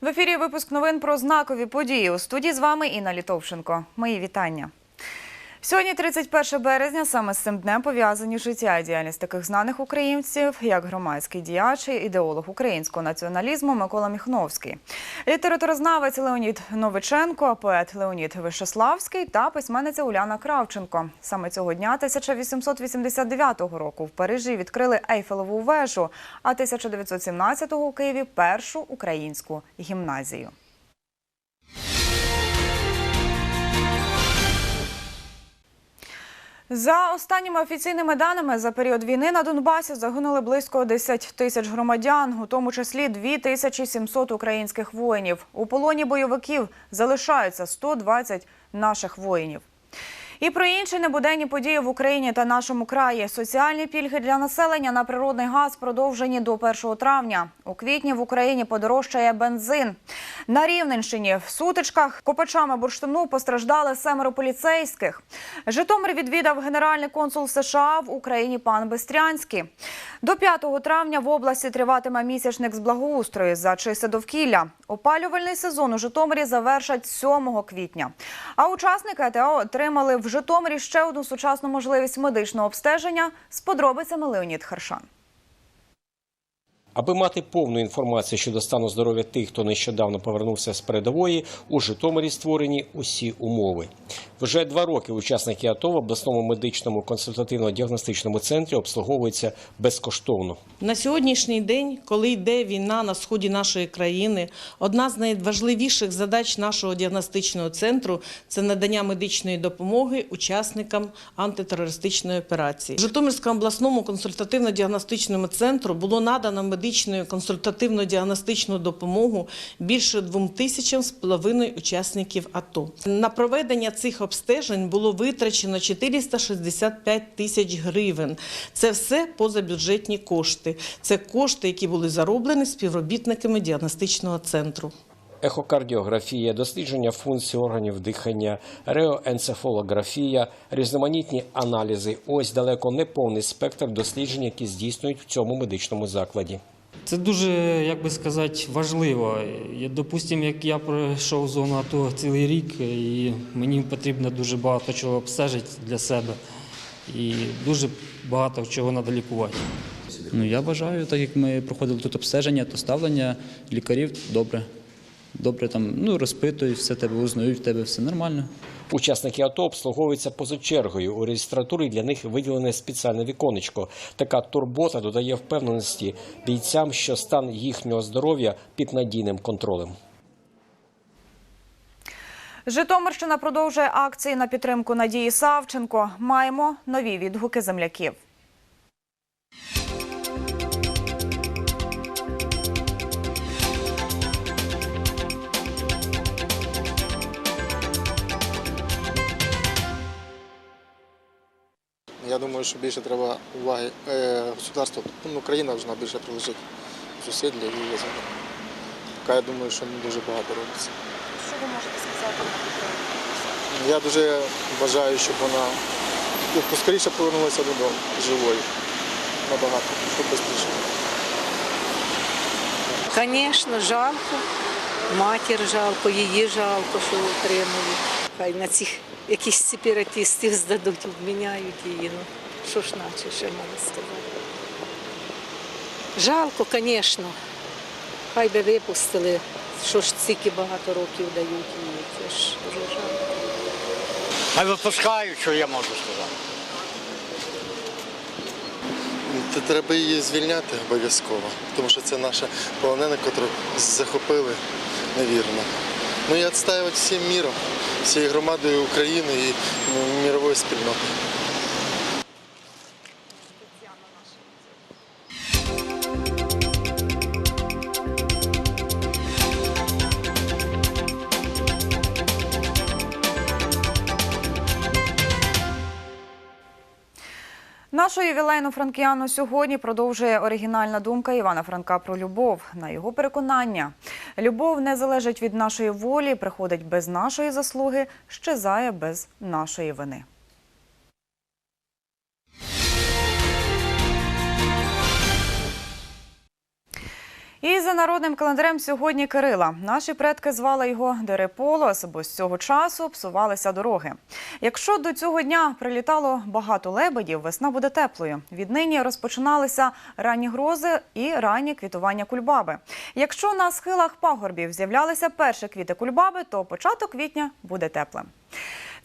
В ефірі випуск новин про знакові події. У студії з вами Інна Літовшенко. Мої вітання. Сьогодні, 31 березня, саме з цим днем пов'язані життя і діяльність таких знаних українців, як громадський діяч і ідеолог українського націоналізму Микола Міхновський, літературознавець Леонід Новиченко, поет Леонід Вишеславський та письменниця Уляна Кравченко. Саме цього дня 1889 року в Парижі відкрили Ейфелеву вежу, а 1917-го у Києві першу українську гімназію. За останніми офіційними даними, за період війни на Донбасі загинули близько 10 тисяч громадян, у тому числі 2700 українських воїнів. У полоні бойовиків залишаються 120 наших воїнів. І про інші небуденні події в Україні та нашому краї. Соціальні пільги для населення на природний газ продовжені до 1 травня. У квітні в Україні подорожчає бензин. На Рівненщині в сутичках копачами бурштину постраждали семеро поліцейських. Житомир відвідав генеральний консул США в Україні пан Бестрянський. До 5 травня в області триватиме місячник з благоустрою за чисте довкілля. Опалювальний сезон у Житомирі завершать 7 квітня. А учасники АТО отримали в Житомирі ще одну сучасну можливість медичного обстеження з подробицями Леонід Харшан. Аби мати повну інформацію щодо стану здоров'я тих, хто нещодавно повернувся з передової, у Житомирі створені усі умови. Вже два роки учасники АТО в обласному медичному консультативно-діагностичному центрі обслуговуються безкоштовно. На сьогоднішній день, коли йде війна на сході нашої країни, одна з найважливіших задач нашого діагностичного центру це надання медичної допомоги учасникам антитерористичної операції. Житомирському обласному консультативно-діагностичному центру було надано медичну консультативно-діагностичну допомогу більше двом тисячам з половиною учасників АТО. На проведення цих обстежень було витрачено 465 тисяч гривень. Це все позабюджетні кошти. Це кошти, які були зароблені співробітниками діагностичного центру. Ехокардіографія, дослідження функцій органів дихання, реоенцефалографія, різноманітні аналізи. Ось далеко не повний спектр досліджень, які здійснюють в цьому медичному закладі. Це дуже, як би сказати, важливо. Допустимо, як я пройшов зону АТО цілий рік, і мені потрібно дуже багато чого обстежити для себе. І дуже багато чого треба лікувати. Ну я вважаю, так як ми проходили тут обстеження, то ставлення лікарів добре. Добре там ну розпитують, все тебе узнають, в тебе все нормально. Учасники АТО обслуговуються поза чергою. У реєстратурі для них виділене спеціальне віконечко. Така турбота додає впевненості бійцям, що стан їхнього здоров'я під надійним контролем. Житомирщина продовжує акції на підтримку Надії Савченко. Маємо нові відгуки земляків. Я думаю, що більше треба уваги е, государству. Ну, Україна повинна більше приложити зусиль для її визволення. Поки я думаю, що не дуже багато робиться. Що ви можете сказати на підтримку? Я дуже бажаю, щоб вона ну, поскоріше повернулася додому живою. Набагато, щоб швидше. Звісно, жалко. Матір жалко, її жалко, що отримали. Хай на цих якісь сепаратистів здадуть, обміняють її. Ну, що ж наче, ще можна сказати. Жалко, звісно. Хай би випустили, що ж стільки багато років дають їй. Це ж дуже жалко. Хай випускають, що я можу сказати. Та треба її звільняти обов'язково, тому що це наша полонена, яку захопили невірно. Ну і відстаювати всім міром, всією громадою України і мірової спільноти. Нашу ювілейну франкіану сьогодні продовжує оригінальна думка Івана Франка про любов. На його переконання, любов не залежить від нашої волі, приходить без нашої заслуги, щезає без нашої вини. І за народним календарем сьогодні Кирила. Наші предки звали його Дереполос, бо з цього часу псувалися дороги. Якщо до цього дня прилітало багато лебедів, весна буде теплою. Віднині розпочиналися ранні грози і ранні квітування кульбаби. Якщо на схилах пагорбів з'являлися перші квіти кульбаби, то початок квітня буде теплим.